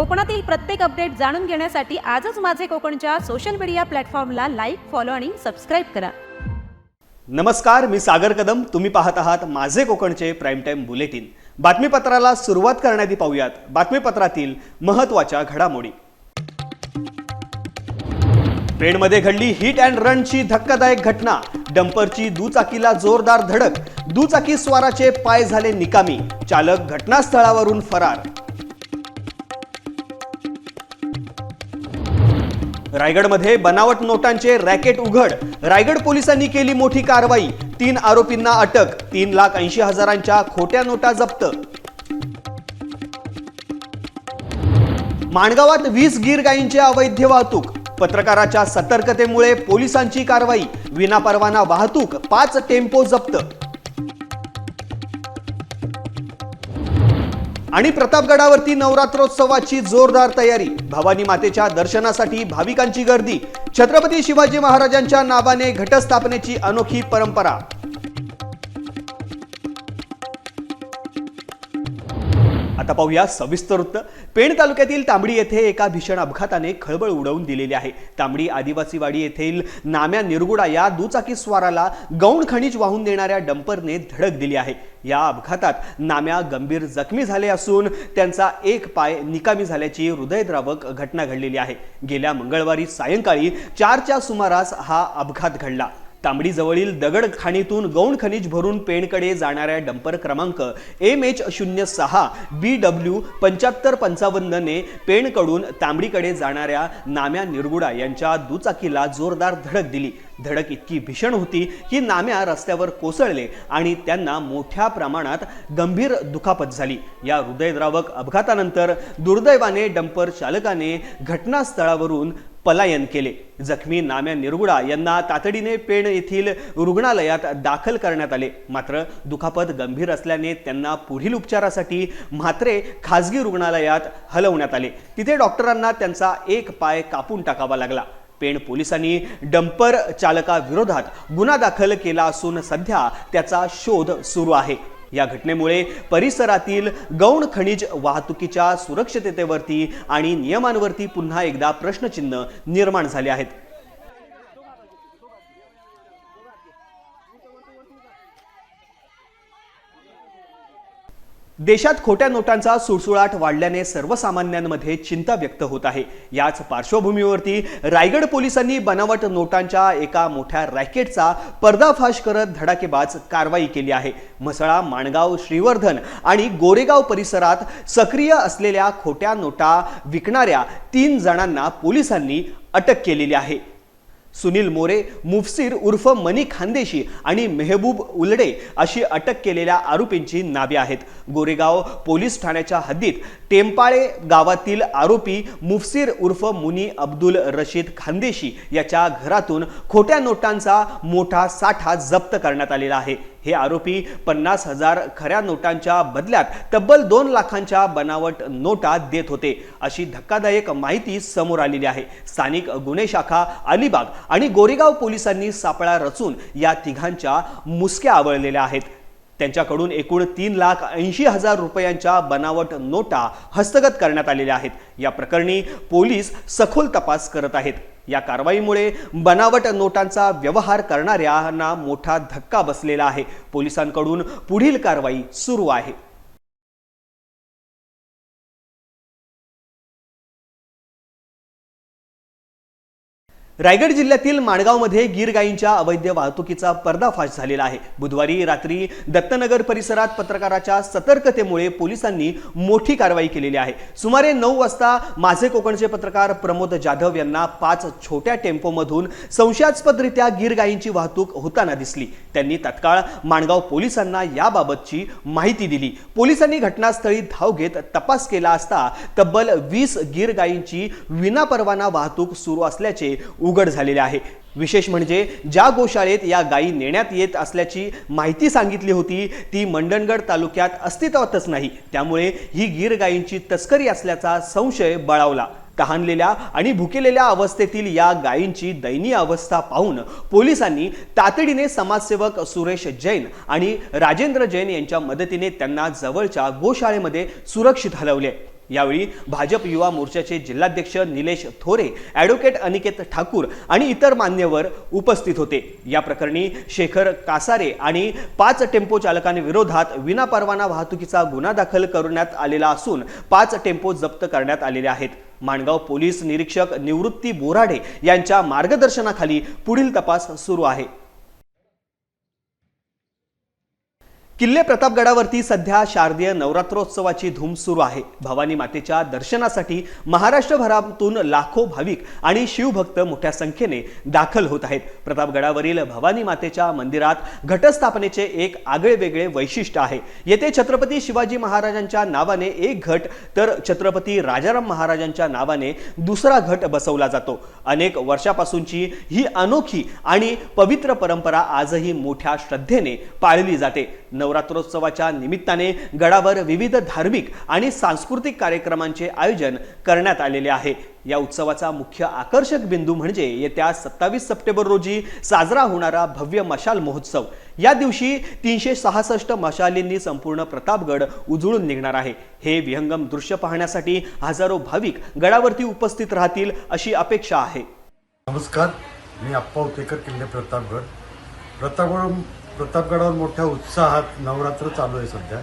कोकणातील प्रत्येक अपडेट जाणून घेण्यासाठी आजच माझे कोकणच्या सोशल मीडिया प्लॅटफॉर्मला लाईक फॉलो आणि सबस्क्राईब करा. नमस्कार मी सागर कदम. तुम्ही पाहत आहात माझे कोकणचे प्राईम टाईम बुलेटिन बातमीपत्राला सुरुवात करण्याआधी पाहूयात. बातमीपत्रातील महत्त्वाच्या घडामोडी. पेणमध्ये घडली हिट अँड रनची धक्कादायक घटना. डंपरची दुचाकीला जोरदार धडक. दुचाकी स्वाराचे पाय झाले निकामी. चालक घटनास्थळावरून फरार. रायगडमध्ये बनावट नोटांचे रॅकेट उघड. रायगड पोलिसांनी केली मोठी कारवाई. तीन आरोपींना अटक. तीन लाख ऐंशी हजारांच्या खोट्या नोटा जप्त. माणगावात वीस गीर गायींची अवैध वाहतूक. पत्रकाराच्या सतर्कतेमुळे पोलिसांची कारवाई. विनापरवाना वाहतूक. पाच टेम्पो जप्त. आणि प्रतापगडावरती नवरात्रोत्सवाची जोरदार तयारी. भवानी मातेच्या दर्शनासाठी भाविकांची गर्दी. छत्रपती शिवाजी महाराजांच्या नावाने घटस्थापनेची अनोखी परंपरा. आता पाहूया सविस्तर वृत्त. पेण तालुक्यातील तांबडी येथे एका भीषण अपघाताने खळबळ उडवून दिलेली आहे. तांबडी आदिवासीवाडी येथील नाम्या निरगुडा या दुचाकी स्वाराला गौण खनिज वाहून देणाऱ्या डंपरने धडक दिली आहे. या अपघातात नाम्या गंभीर जखमी झाले असून त्यांचा एक पाय निकामी झाल्याची हृदयद्रावक घटना घडलेली आहे. गेल्या मंगळवारी सायंकाळी चारच्या सुमारास हा अपघात घडला. तांबडीजवळील दगड खाणीतून गौण खनिज भरून पेणकडे जाणाऱ्या डंपर क्रमांक एम एच शून्य सहा बी डब्ल्यू पंच्याहत्तर पंचावन्नने पेणकडून तांबडीकडे जाणाऱ्या नाम्या निरगुडा यांच्या दुचाकीला जोरदार धडक दिली. धडक इतकी भीषण होती की नाम्या रस्त्यावर कोसळले आणि त्यांना मोठ्या प्रमाणात गंभीर दुखापत झाली. या हृदयद्रावक अपघातानंतर दुर्दैवाने डंपर चालकाने घटनास्थळावरून पलायन केले. जखमी नाम्या निरगुडा यांना तातडीने पेण येथील रुग्णालयात दाखल करण्यात आले. मात्र दुखापत गंभीर असल्याने त्यांना पुढील उपचारासाठी म्हात्रे खाजगी रुग्णालयात हलवण्यात आले. तिथे डॉक्टरांना त्यांचा एक पाय कापून टाकावा लागला. पेण पोलिसांनी डंपर चालकाविरोधात गुन्हा दाखल केला असून सध्या त्याचा शोध सुरू आहे. या घटनेमुळे परिसरातील गौण खनिज वाहतुकीच्या सुरक्षिततेवरती आणि नियमांवरती पुन्हा एकदा प्रश्नचिन्ह निर्माण झाले आहेत. देशात खोट्या नोटांचा सुळसुळाट वाढल्याने सर्वसामान्यांमध्ये चिंता व्यक्त होत आहे. याच पार्श्वभूमीवरती रायगड पोलिसांनी बनावट नोटांच्या एका मोठ्या रॅकेटचा पर्दाफाश करत धडाकेबाज कारवाई केली आहे. म्हसळा माणगाव श्रीवर्धन आणि गोरेगाव परिसरात सक्रिय असलेल्या खोट्या नोटा विकणाऱ्या तीन जणांना पोलिसांनी अटक केलेली आहे. सुनील मोरे मुफसीर उर्फ मनी खानदेशी आणि मेहबूब उलडे अशी अटक केलेल्या आरोपींची नावे आहेत. गोरेगाव पोलीस ठाण्याच्या हद्दीत टेंपाळे गावातील आरोपी मुफसीर उर्फ मुनी अब्दुल रशीद खानदेशी याच्या घरातून खोट्या नोटांचा मोठा साठा जप्त करण्यात आलेला आहे. हे आरोपी पन्नास हजार खऱ्या नोटांच्या बदल्यात तब्बल दोन लाखांच्या बनावट नोटा देत होते. अशी धक्कादायक माहिती समोर आलेली आहे. स्थानिक गुन्हे शाखा अलिबाग आणि गोरेगाव पोलिसांनी सापळा रचून या तिघांच्या मुसक्या आवळलेल्या आहेत. त्यांच्याकडून एकूण तीन लाख ऐंशी हजार रुपयांच्या बनावट नोटा हस्तगत करण्यात आलेल्या आहेत. या प्रकरणी पोलीस सखोल तपास करत आहेत. या कारवाईमुळे बनावट नोटांचा व्यवहार करणाऱ्यांना मोठा धक्का बसलेला आहे. पोलिसांकडून पुढील कारवाई सुरू आहे. रायगड जिल्ह्यातील माणगावमध्ये गीर गायींच्या अवैध वाहतुकीचा पर्दाफाश झालेला आहे. बुधवारी रात्री दत्तनगर परिसरात पत्रकाराच्या सतर्कतेमुळे पोलिसांनी मोठी कारवाई केलेली आहे. सुमारे नऊ वाजता माझे कोकणचे पत्रकार प्रमोद जाधव यांना पाच छोट्या टेम्पोमधून संशयास्पदरित्या गीर गायींची वाहतूक होताना दिसली. त्यांनी तत्काळ माणगाव पोलिसांना याबाबतची माहिती दिली. पोलिसांनी घटनास्थळी धाव घेत तपास केला असता तब्बल वीस गीर गायींची विनापरवाना वाहतूक सुरू असल्याचे उघड झालेले आहे. विशेष म्हणजे ज्या गोशाळेत या गायी नेण्यात येत असल्याची माहिती सांगितली होती ती मंडणगड तालुक्यात अस्तित्वातच नाही. त्यामुळे ही गीर गायींची तस्करी असल्याचा संशय बळावला. तहानलेल्या आणि भुकेलेल्या अवस्थेतील या गायींची दयनीय अवस्था पाहून पोलिसांनी तातडीने समाजसेवक सुरेश जैन आणि राजेंद्र जैन यांच्या मदतीने त्यांना जवळच्या गोशाळेमध्ये सुरक्षित हलवले. यावेळी भाजप युवा मोर्चाचे जिल्हाध्यक्ष निलेश थोरे ॲडव्होकेट अनिकेत ठाकूर आणि इतर मान्यवर उपस्थित होते. या प्रकरणी शेखर कासारे आणि पाच टेम्पो चालकांविरोधात विनापरवाना वाहतुकीचा गुन्हा दाखल करण्यात आलेला असून पाच टेम्पो जप्त करण्यात आलेले आहेत. माणगाव पोलीस निरीक्षक निवृत्ती बोराडे यांच्या मार्गदर्शनाखाली पुढील तपास सुरू आहे. किल्ले प्रतापगडावरती सध्या शारदीय नवरात्रोत्सवाची धूम सुरू आहे. भवानी मातेच्या दर्शनासाठी महाराष्ट्रभरातून लाखो भाविक आणि शिवभक्त मोठ्या संख्येने दाखल होत आहेत. प्रतापगडावरील भवानी मातेच्या मंदिरात घटस्थापनेचे एक आगळेवेगळे वैशिष्ट्य आहे. येथे छत्रपती शिवाजी महाराजांच्या नावाने एक घट तर छत्रपती राजाराम महाराजांच्या नावाने दुसरा घट बसवला जातो. अनेक वर्षापासूनची ही अनोखी आणि पवित्र परंपरा आजही मोठ्या श्रद्धेने पाळली जाते. नवरात्रोत्सवाच्या निमित्ताने गडावर विविध धार्मिक आणि सांस्कृतिक कार्यक्रमांचे आयोजन करण्यात आलेले आहे. या उत्सवाचा मुख्य आकर्षक बिंदू म्हणजे येत्या सत्तावीस सप्टेंबर रोजी साजरा होणारा भव्य मशाल महोत्सव. या दिवशी तीनशे सहासष्ट मशालींनी संपूर्ण प्रतापगड उजळून निघणार आहे. हे विहंगम दृश्य पाहण्यासाठी हजारो भाविक गडावरती उपस्थित राहतील अशी अपेक्षा आहे. नमस्कार मी अप्पा उतेकर किल्ले प्रतापगड. प्रतापगड प्रतापगडावर मोठ्या उत्साहात नवरात्र चालू आहे सध्या.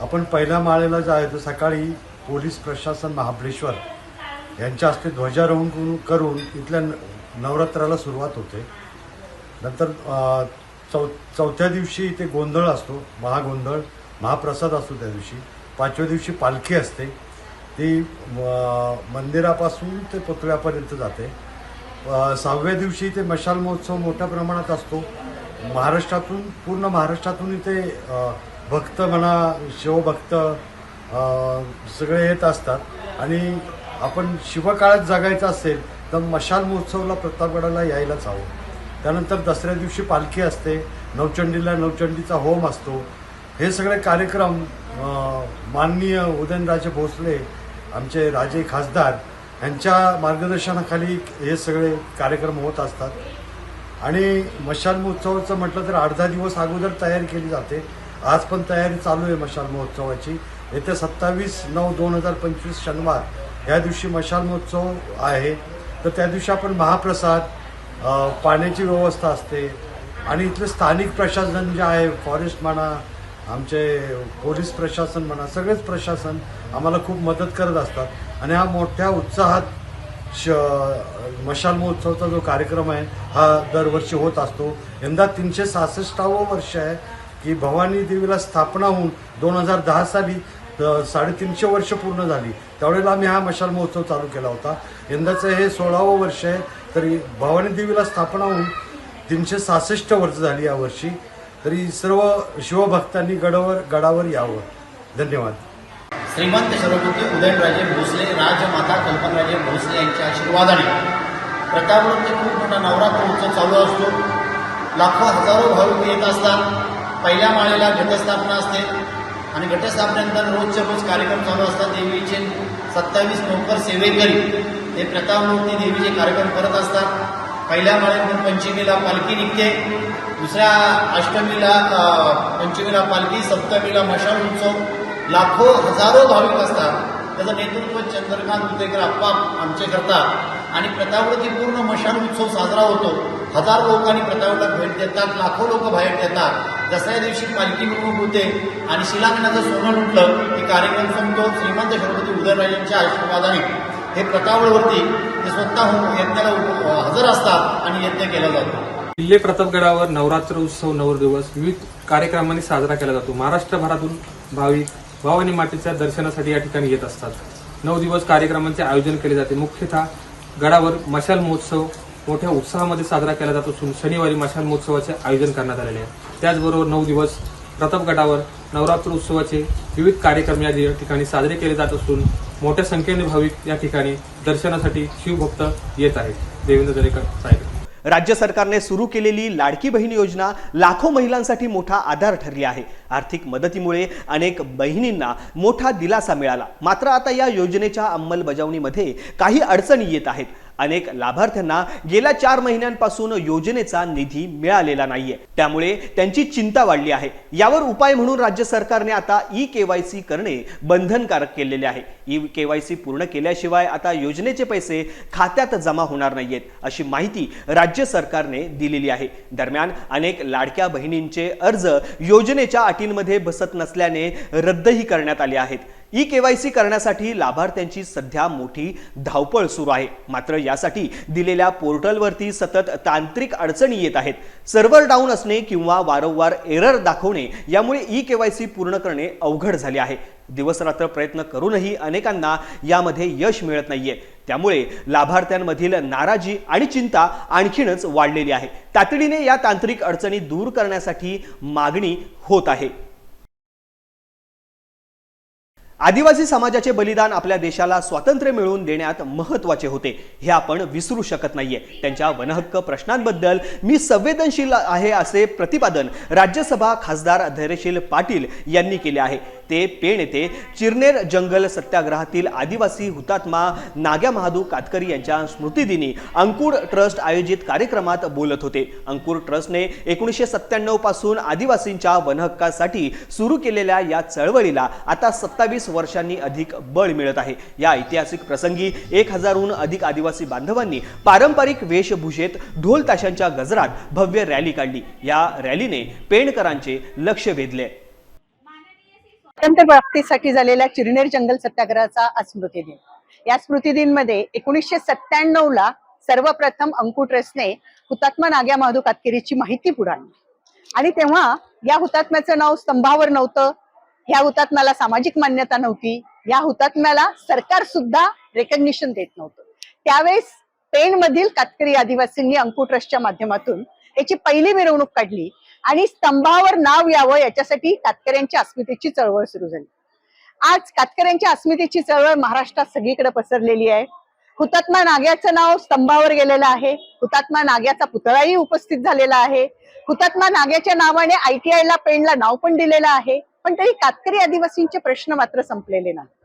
आपण पहिल्या माळेला जे आहे तर सकाळी पोलीस प्रशासन महाबळेश्वर यांच्या हस्ते ध्वजारोहण करून- करून इथल्या न- नवरात्राला सुरुवात होते. नंतर चौ चौथ्या दिवशी इथे गोंधळ असतो महागोंधळ महाप्रसाद असतो त्या दिवशी. पाचव्या दिवशी पालखी असते. ती मंदिरापासून ते पुतळ्यापर्यंत जाते. सहाव्या दिवशी ते मशाल महोत्सव मोठ्या प्रमाणात असतो. महाराष्ट्रातून पूर्ण महाराष्ट्रातून इथे भक्त म्हणा शिवभक्त सगळे येत असतात. आणि आपण शिवकाळात जगायचं असेल तर मशाल महोत्सवला प्रतापगडाला यायलाच हवं. त्यानंतर दसऱ्या दिवशी पालखी असते नवचंडीला नवचंडीचा होम असतो. हे सगळे कार्यक्रम माननीय उदयनराजे भोसले आमचे राजे खासदार यांच्या मार्गदर्शनाखाली हे सगळे कार्यक्रम होत असतात. आणि मशाल महोत्सवाचं म्हटलं तर आठ दहा दिवस अगोदर तयारी केली जाते. आज पण तयारी चालू आहे मशाल महोत्सवाची. येत्या सत्तावीस नऊ दोन हजार पंचवीस शनिवार या दिवशी मशाल महोत्सव आहे. तर त्या दिवशी आपण महाप्रसाद पाण्याची व्यवस्था असते. आणि इथले स्थानिक प्रशासन जे आहे फॉरेस्ट म्हणा आमचे पोलीस प्रशासन म्हणा सगळेच प्रशासन आम्हाला खूप मदत करत असतात. आणि हा मोठ्या उत्साहात श मशाल महोत्सवचा जो कार्यक्रम आहे हा दरवर्षी होत असतो. यंदा तीनशे सहासष्टावं वर्ष आहे की भवानी देवीला स्थापना होऊन दोन हजार दहा साली साडेतीनशे वर्ष पूर्ण झाली. त्यावेळेला आम्ही हा मशाल महोत्सव चालू केला होता. यंदाचं हे सोळावं वर्ष आहे तरी भवानी देवीला स्थापना होऊन तीनशे सहासष्ट वर्ष झाली यावर्षी तरी सर्व शिवभक्तांनी गडावर गडावर यावं. धन्यवाद. श्रीमंत छत्रपती उदयनराजे भोसले राजमाता कल्पनराजे भोसले यांच्या आशीर्वादाने. प्रतापगडमध्ये खूप मोठा नवरात्र उत्सव चालू असतो. लाखो हजारो भाविक येत असतात. पहिल्या माळेला घटस्थापना असते. आणि घटस्थापनेनंतर रोजचे रोज कार्यक्रम चालू असतात. देवीचे सत्तावीस नोकर सेवेकरी. हे प्रतापमूर्ती देवीचे कार्यक्रम करत असतात. पहिल्या माळेतून पंचमीला पालखी निघते. दुसऱ्या अष्टमीला पंचमीला पालखी सप्तमीला मशाल उत्सव. लाखो हजारो भाविक असतात. त्याचं नेतृत्व चंद्रकांत उदेकर आप्पा आमचे करतात. आणि प्रतापगडची पूर्ण मशाल उत्सव साजरा होतो. हजार लोकांनी प्रतापगडला भेट देतात लाखो लोक बाहेर देतात दसऱ्या दिवशी पालखी मिरवणूक होते आणि शिलांगणाचं सोनं लुटलं की कार्यक्रम संपतो. श्रीमंत छत्रपती उदयनराजांच्या आशीर्वादाने. हे प्रतापगडवरती ते स्वतःहून यज्ञाला हजर असतात आणि यज्ञ केला जातो. किल्ले प्रतापगडावर नवरात्र उत्सव नऊ दिवस विविध कार्यक्रमांनी साजरा केला जातो. महाराष्ट्रभरातून भाविक भवानी मातेच्या दर्शनासाठी या ठिकाणी येत असतात. नऊ दिवस कार्यक्रमांचे आयोजन केले जाते. मुख्यतः गडावर मशाल महोत्सव मोठ्या उत्साहामध्ये साजरा केला जात असून शनिवारी मशाल महोत्सवाचे आयोजन करण्यात आलेले आहे. त्याचबरोबर नऊ दिवस प्रतापगडावर नवरात्र उत्सवाचे विविध कार्यक्रम या ठिकाणी साजरे केले जात असून मोठ्या संख्येने भाविक या ठिकाणी दर्शनासाठी शिवभक्त येत आहेत. देवेंद्र दरेकर साहेब. राज्य सरकारने सुरू केलेली लाडकी बहीण योजना लाखो महिलांसाठी मोठा आधार ठरली आहे. आर्थिक मदतीमुळे अनेक बहिणींना मोठा दिलासा मिळाला. मात्र आता या योजनेच्या अंमलबजावणीमध्ये काही अडचणी येत आहेत. अनेक लाभार्थ्यांना गेल्या चार महिन्यांपासून योजनेचा निधी मिळालेला नाहीये. त्यामुळे त्यांची चिंता वाढली आहे. यावर उपाय म्हणून राज्य सरकारने आता ई केवायसी करणे बंधनकारक केलेले आहे. ई केवायसी पूर्ण केल्याशिवाय आता योजनेचे पैसे खात्यात जमा होणार नाहीयेत अशी माहिती राज्य सरकारने दिलेली आहे. दरम्यान अनेक लाडक्या बहिणींचे अर्ज योजनेच्या अटींमध्ये बसत नसल्याने रद्दही करण्यात आले आहेत. ई केवायसी करण्यासाठी लाभार्थ्यांची सध्या मोठी धावपळ सुरू आहे. मात्र यासाठी दिलेल्या पोर्टलवरती सतत तांत्रिक अडचणी येत आहेत. सर्व्हर डाऊन असणे किंवा वारंवार एरर दाखवणे यामुळे ई केवायसी पूर्ण करणे अवघड झाले आहे. दिवसरात्र प्रयत्न करूनही अनेकांना यामध्ये यश मिळत नाहीये. त्यामुळे लाभार्थ्यांमधील नाराजी आणि चिंता आणखीनच वाढलेली आहे. तातडीने या तांत्रिक अडचणी दूर करण्यासाठी मागणी होत आहे. आदिवासी समाजाचे बलिदान आपल्या देशाला स्वातंत्र्य मिळवून देण्यात महत्त्वाचे होते. हे आपण विसरू शकत नाहीये. त्यांच्या वनहक्क प्रश्नांबद्दल मी संवेदनशील आहे असे प्रतिपादन राज्यसभा खासदार धैर्यशील पाटील यांनी केले आहे. ते पेण येथे चिरनेर जंगल सत्याग्रहातील आदिवासी हुतात्मा नाग्या महादू कातकरी यांच्या स्मृतिदिनी अंकुर ट्रस्ट आयोजित कार्यक्रमात बोलत होते. अंकुर ट्रस्टने एकोणीसशे सत्त्याण्णवपासून आदिवासींच्या वनहक्कासाठी सुरू केलेल्या या चळवळीला आता सत्तावीस वर्षांनी अधिक बळ मिळत आहे. या ऐतिहासिक प्रसंगी एक हजारहून अधिक आदिवासी बांधवांनी पारंपरिक वेशभूषेत ढोल ताशांच्या गजरात भव्य रॅली काढली. या रॅलीने पेणकरांचे लक्ष वेधले. स्वातंत्र्य प्राप्तीसाठी झालेल्या चिरनेर जंगल सत्याग्रहाचा आज स्मृतिदिन या स्मृतिदिनमध्ये एकोणीसशे सत्त्याण्णव ला सर्वप्रथम अंकु ट्रस्टने हुतात्मा नाग्या महादू कातकरीची माहिती पुढे आणली आणि तेव्हा या हुतात्म्याचं नाव स्तंभावर नव्हतं ह्या हुतात्म्याला सामाजिक मान्यता नव्हती या हुतात्म्याला सरकार सुद्धा रेकग्निशन देत नव्हतं. त्यावेळेस पेण मधील कातकरी आदिवासींनी अंकु ट्रस्टच्या माध्यमातून याची पहिली मिरवणूक काढली. आणि स्तंभावर नाव यावं याच्यासाठी कातकऱ्यांच्या अस्मितेची चळवळ सुरू झाली. आज कातकऱ्यांच्या अस्मितेची चळवळ महाराष्ट्रात सगळीकडे पसरलेली आहे. हुतात्मा नाग्याचं नाव स्तंभावर गेलेलं आहे. हुतात्मा नाग्याचा पुतळाही उपस्थित झालेला आहे. हुतात्मा नाग्याच्या नावाने आयटीआय ला पेणला नाव पण दिलेलं आहे. पण तरी कातकरी आदिवासींचे प्रश्न मात्र संपलेले नाही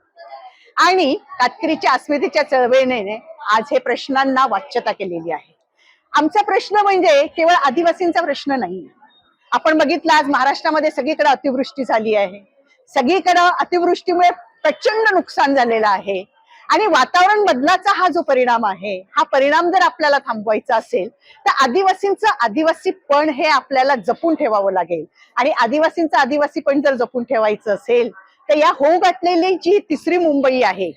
आणि कातकरीच्या अस्मितेच्या चळवळीने आज हे प्रश्नांना वाच्यता केलेली आहे. आमचा प्रश्न म्हणजे केवळ आदिवासींचा प्रश्न नाही आपण बघितलं आज महाराष्ट्रामध्ये सगळीकडे अतिवृष्टी झाली आहे. सगळीकडं अतिवृष्टीमुळे प्रचंड नुकसान झालेलं आहे. आणि वातावरण बदलाचा हा जो परिणाम आहे हा परिणाम जर आपल्याला थांबवायचा असेल तर आदिवासींचं आदिवासीपण हे आपल्याला जपून ठेवावं लागेल. आणि आदिवासींचं आदिवासीपण जर जपून ठेवायचं असेल तर या होऊ घातलेली जी तिसरी मुंबई आहे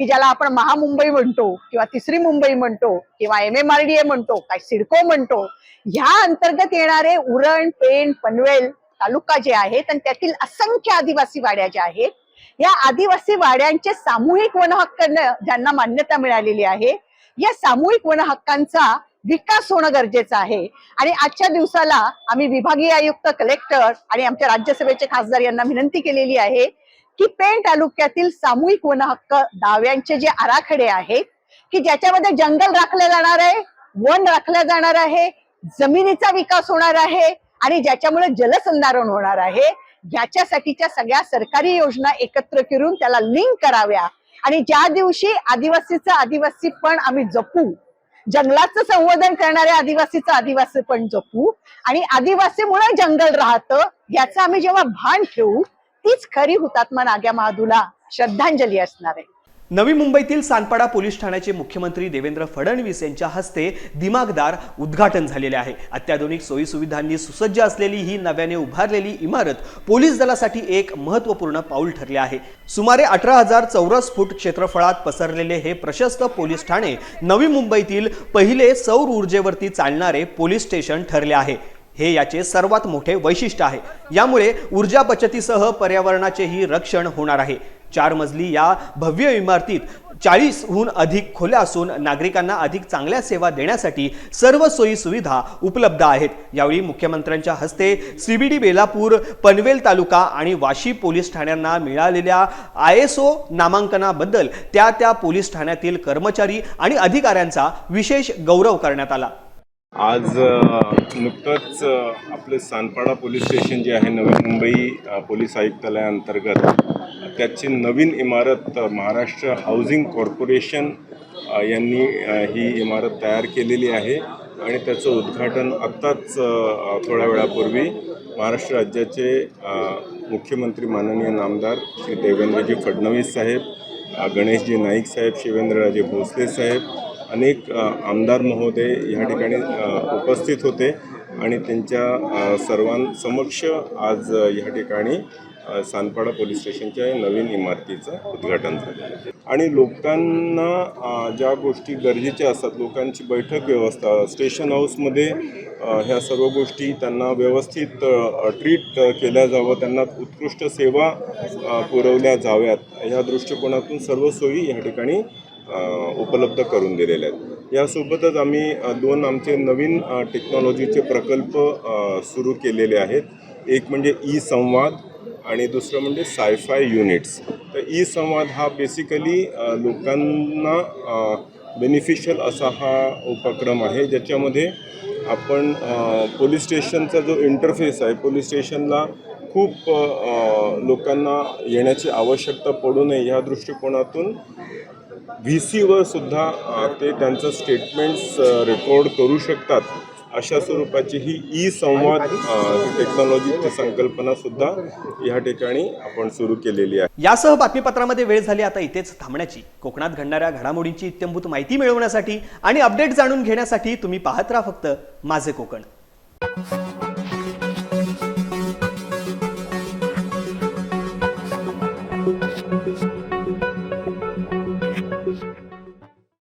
की ज्याला आपण महामुंबई म्हणतो किंवा तिसरी मुंबई म्हणतो किंवा M M R D A म्हणतो काय सिडको म्हणतो ह्या अंतर्गत येणारे उरण पेण पनवेल तालुका जे आहेत आणि त्यातील असंख्य आदिवासी वाड्या ज्या आहेत या आदिवासी वाड्यांचे सामूहिक वन हक्क ज्यांना मान्यता मिळालेली आहे या सामूहिक वनहक्कांचा विकास होणं गरजेचं आहे. आणि आजच्या दिवसाला आम्ही विभागीय आयुक्त कलेक्टर आणि आमच्या राज्यसभेचे खासदार यांना विनंती केलेली आहे की पेण तालुक्यातील सामूहिक वनहक्क दाव्यांचे जे आराखडे आहेत की ज्याच्यामध्ये जंगल राखले जाणार आहे वन राखलं जाणार आहे जमिनीचा विकास होणार आहे आणि ज्याच्यामुळे जलसंधारण होणार आहे याच्यासाठीच्या सगळ्या सरकारी योजना एकत्र करून त्याला लिंक कराव्या. आणि ज्या दिवशी आदिवासीचं आदिवासी पण आम्ही जपू जंगलाचं संवर्धन करणाऱ्या आदिवासीचं आदिवासी पण जपू आणि आदिवासीमुळे जंगल राहतं याचं आम्ही जेव्हा भान ठेवू तीच खरी हुतात्मा नाग्या महादूला श्रद्धांजली असणार आहे. नवी मुंबईतील सानपाडा पोलीस ठाण्याचे मुख्यमंत्री देवेंद्र फडणवीस यांच्या हस्ते दिमागदार उद्घाटन झालेले आहे. अत्याधुनिक सोयीसुविधांनी सुसज्ज असलेली ही नव्याने उभारलेली इमारत पोलीस दलासाठी एक महत्त्वपूर्ण पाऊल ठरले आहे. सुमारे अठरा हजार चौरस फूट क्षेत्रफळात पसरलेले हे प्रशस्त पोलीस ठाणे नवी मुंबईतील पहिले सौर ऊर्जेवरती चालणारे पोलीस स्टेशन ठरले आहे. हे याचे सर्वात मोठे वैशिष्ट्य आहे. यामुळे ऊर्जा बचतीसह पर्यावरणाचेही रक्षण होणार आहे. चार मजली या भव्य इमारतीत चाळीसहून अधिक खोल्या असून नागरिकांना अधिक चांगल्या सेवा देण्यासाठी सर्व सोयी सुविधा उपलब्ध आहेत. यावेळी मुख्यमंत्र्यांच्या हस्ते सीबीडी बेलापूर पनवेल तालुका आणि वाशी पोलीस ठाण्यांना मिळालेल्या आय एस ओ नामांकनाबद्दल त्या त्या पोलीस ठाण्यातील कर्मचारी आणि अधिकाऱ्यांचा विशेष गौरव करण्यात आला. आज नुकतंच आपले सानपाडा पोलीस स्टेशन जे आहे नवी मुंबई पोलीस आयुक्तालयाअंतर्गत त्याची नवीन इमारत महाराष्ट्र हाऊसिंग कॉर्पोरेशन यांनी ही इमारत तयार केलेली आहे. आणि त्याचं उद्घाटन आत्ताच थोड्या वेळापूर्वी महाराष्ट्र राज्याचे मुख्यमंत्री माननीय नामदार श्री देवेंद्रजी फडणवीस साहेब गणेशजी नाईक साहेब शिवेंद्रराजे भोसले साहेब अनेक आमदार महोदय ह्या ठिकाणी उपस्थित होते आणि त्यांच्या सर्वांसमक्ष आज ह्या ठिकाणी सानपाडा पोलीस स्टेशनच्या नवीन इमारतीचं उद्घाटन झालं. आणि लोकांना ज्या गोष्टी गरजेच्या असतात लोकांची बैठक व्यवस्था स्टेशन हाऊसमध्ये ह्या सर्व गोष्टी त्यांना व्यवस्थित ट्रीट केल्या जावं त्यांना उत्कृष्ट सेवा पुरवल्या जाव्यात ह्या दृष्टिकोनातून सर्व सोयी या ठिकाणी उपलब्ध करून दिलेले आहेत. यासोबतच आम्ही दोन आमचे नवीन टेक्नॉलॉजीचे प्रकल्प सुरू केलेले आहेत. एक म्हणजे ई संवाद आणि दुसरं म्हणजे सायफाय युनिट्स तर ई संवाद हा बेसिकली लोकांना बेनिफिशियल असा हा उपक्रम आहे ज्याच्यामध्ये आपण पोलीस स्टेशनचा जो इंटरफेस आहे पोलीस स्टेशनला खूप लोकांना येण्याची आवश्यकता पडू नये ह्या दृष्टिकोनातून व्ही सीवर सुद्धा ते त्यांचं स्टेटमेंट्स रेकॉर्ड करू शकतात. अशा स्वरूपाची ही ई संवाद टेक्नॉलॉजीची संकल्पना सुद्धा या ठिकाणी आपण सुरू केलेली आहे. यासह बातमीपत्रामध्ये वेळ झाली आता इथेच थांबण्याची. कोकणात घडणाऱ्या घडामोडींची इत्यंभूत माहिती मिळवण्यासाठी आणि अपडेट जाणून घेण्यासाठी तुम्ही पाहत राहा फक्त माझे कोकण.